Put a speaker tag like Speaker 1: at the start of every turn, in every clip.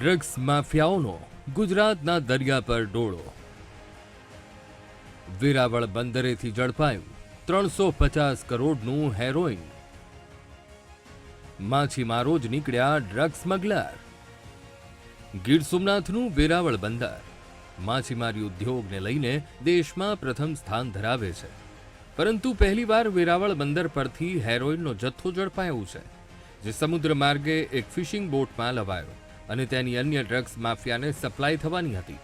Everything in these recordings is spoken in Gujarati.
Speaker 1: ડ્રગ્સ માફિયાઓનો ગુજરાતના દરિયા પર ડોળો. વેરાવળ બંદરેથી ઝડપાયું ત્રણસો પચાસ કરોડનું હેરોઇન. માછીમારો જ નીકળ્યા ડ્રગ્સ સ્મગલર. ગીર સોમનાથનું વેરાવળ બંદર. માછીમારી ઉદ્યોગને લઈને દેશમાં પ્રથમ સ્થાન ધરાવે છે. પરંતુ પહેલીવાર વેરાવળ બંદર પરથી હેરોઇનનો જથ્થો ઝડપાયો છે, જે સમુદ્ર માર્ગે એક ફિશિંગ બોટમાં લવાયો. અને તેની અન્ય ડ્રગ્સ માફિયાને સપ્લાય થવાની હતી.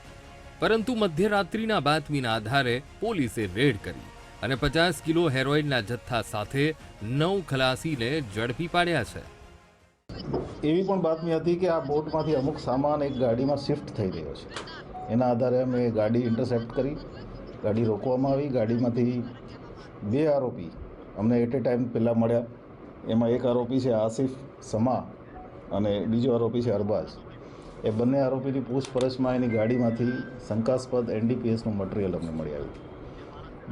Speaker 1: પરંતુ મધ્યરાત્રિના બાતમીના આધારે પોલીસે રેડ કરી અને પચાસ કિલો હેરોઇનના જથ્થા સાથે નવ ખલાસીને ઝડપી પાડ્યા છે.
Speaker 2: એવી પણ બાતમી હતી કે આ બોટમાંથી અમુક સામાન એક ગાડીમાં શિફ્ટ થઈ રહ્યો છે. એના આધારે અમે ગાડી ઇન્ટરસેપ્ટ કરી, ગાડી રોકવામાં આવી. ગાડીમાંથી બે આરોપી અમને એટ એ ટાઈમ પહેલાં મળ્યા. એમાં એક આરોપી છે આસિફ સમા. અને બીજો આરોપી છે અરબાઝ. એ બંને આરોપીની પૂછપરછમાં એની ગાડીમાંથી શંકાસ્પદ એનડીપીએસનું મટીરિયલ અમને મળી આવ્યું.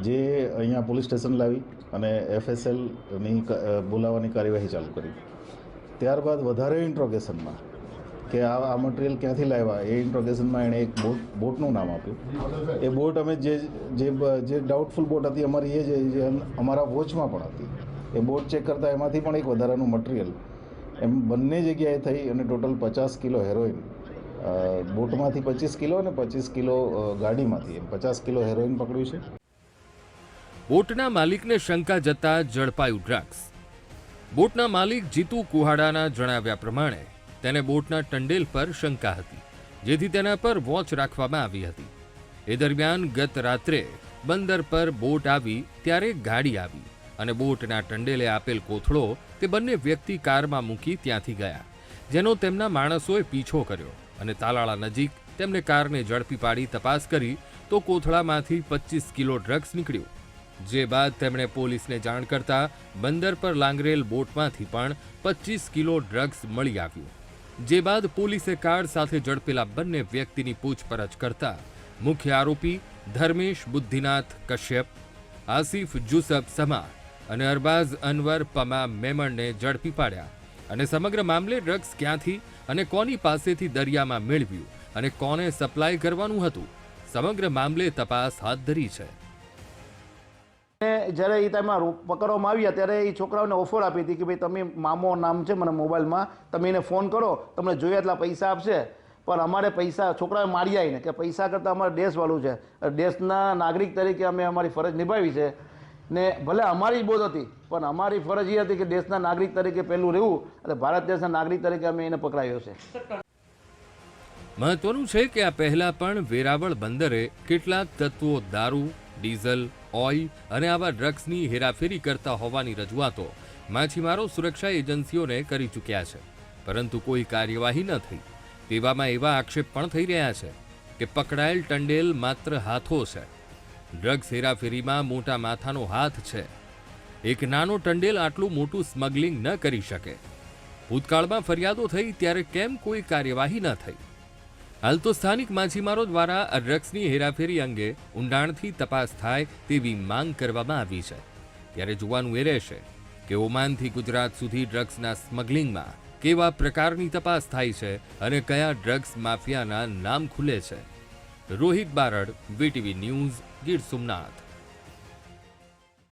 Speaker 2: જે અહીંયા પોલીસ સ્ટેશન લાવી અને એફએસએલની બોલાવવાની કાર્યવાહી ચાલુ કરી. ત્યારબાદ વધારે ઇન્ટ્રોગેશનમાં કે આ આ મટીરિયલ ક્યાંથી લાવ્યા, એ ઇન્ટ્રોગેશનમાં એણે એક બોટ, બોટનું નામ આપ્યું. એ બોટ અમે જે જે જે ડાઉટફુલ બોટ હતી, અમારી એ જે અમારા વોચમાં પણ હતી. એ બોટ ચેક કરતાં એમાંથી પણ એક વધારાનું મટીરિયલ એમ બંને જગ્યાએ થઈ અને ટોટલ પચાસ કિલો હેરોઇન બોટમાંથી પચીસ કિલો અને પચીસ કિલો ગાડીમાંથી. એમ પચાસ કિલો હેરોઇન પકડ્યું છે.
Speaker 1: બોટના માલિકને શંકા જતા ઝડપાયું ડ્રગ્સ બોટના માલિક જીતુ કુહાડાના જણાવ્યા પ્રમાણે, તેને બોટના ટંડેલ પર શંકા હતી, જેથી તેના પર વોચ રાખવામાં આવી હતી. એ દરમિયાન ગત રાત્રે બંદર પર બોટ આવી, ત્યારે ગાડી આવી. અને બોટના ટંડેલે આપેલ કોથળો તે બંને વ્યક્તિ કારમાં મૂકી ત્યાંથી ગયા, જેનો તેમના માણસોએ પીછો કર્યો અને તાલાળા નજીક તેમને કારને ઝડપી પાડી તપાસ કરી તો કોથળામાંથી પચીસ કિલો ડ્રગ્સ નીકળ્યું, જે બાદ તેમણે પોલીસને જાણ કરતા બંદર પર લાંગરેલ બોટમાંથી પણ પચીસ કિલો ડ્રગ્સ મળી આવ્યું, જે બાદ પોલીસે કાર સાથે ઝડપેલા બંને વ્યક્તિની પૂછપરછ કરતા મુખ્ય આરોપી ધર્મેશ બુદ્ધિનાથ કશ્યપ, આસિફ જુસફ સમા અને અરબાઝ અનવર પમા મેમણને ઝડપી પાડ્યા અને સમગ્ર મામલે ડ્રગ્સ ક્યાંથી અને કોની પાસેથી દરિયામાં મેળવ્યું અને કોને સપ્લાય કરવાનું હતું, સમગ્ર મામલે તપાસ હાથ ધરી છે.
Speaker 3: જ્યારે એ રો- પકડવામાં આવ્યા, ત્યારે એ છોકરાઓને ઓફર આપી હતી કે ભાઈ, તમે મામો નામ છે મને મોબાઈલમાં, તમે એને ફોન કરો, તમને જોઈએ એટલા પૈસા આપશે. પણ અમારે પૈસા છોકરાએ માર્યા આવીને કે પૈસા કરતાં અમારે દેશવાળું છે. દેશના નાગરિક તરીકે અમે અમારી ફરજ નિભાવી છે. ને ભલે અમારી જ બોધ હતી, પણ અમારી ફરજ એ હતી કે દેશના નાગરિક તરીકે પહેલું રહેવું અને ભારત દેશના નાગરિક તરીકે અમે એને પકડાયો છે.
Speaker 1: મહત્વનું છે કે આ પહેલા પણ વેરાવળ બંદરે કેટલાક તત્વો, દારૂ, ડીઝલ, ઓઇલ અને આવા ડ્રગ્સની હેરાફેરી કરતા હોવાની રજૂઆતો માછીમારો સુરક્ષા એજન્સીઓને કરી ચૂક્યા છે. પરંતુ કોઈ કાર્યવાહી ન થઈ. તેવામાં એવા આક્ષેપ પણ થઈ રહ્યા છે કે પકડાયેલ ટંડેલ માત્ર હાથો છે. ડ્રગ્સ હેરાફેરીમાં મોટા માથાનો હાથ છે. એક નાનો ટંડેલ આટલું મોટું સ્મગલિંગ ન કરી શકે. ભૂતકાળમાં ફરિયાદો થઈ ત્યારે કેમ કોઈ કાર્યવાહી ન થઈ? હાલ તો સ્થાનિક માછીમારો દ્વારા ડ્રગ્સની હેરાફેરી અંગે ઊંડાણથી તપાસ થાય તેવી માંગ કરવામાં આવી છે. ત્યારે જોવાનું એ રહેશે કે ઓમાનથી ગુજરાત સુધી ડ્રગ્સના સ્મગલિંગમાં કેવા પ્રકારની તપાસ થાય છે અને કયા ડ્રગ્સ માફિયાના નામ ખુલે છે. Rohit Barad VTV news Gir Somnath.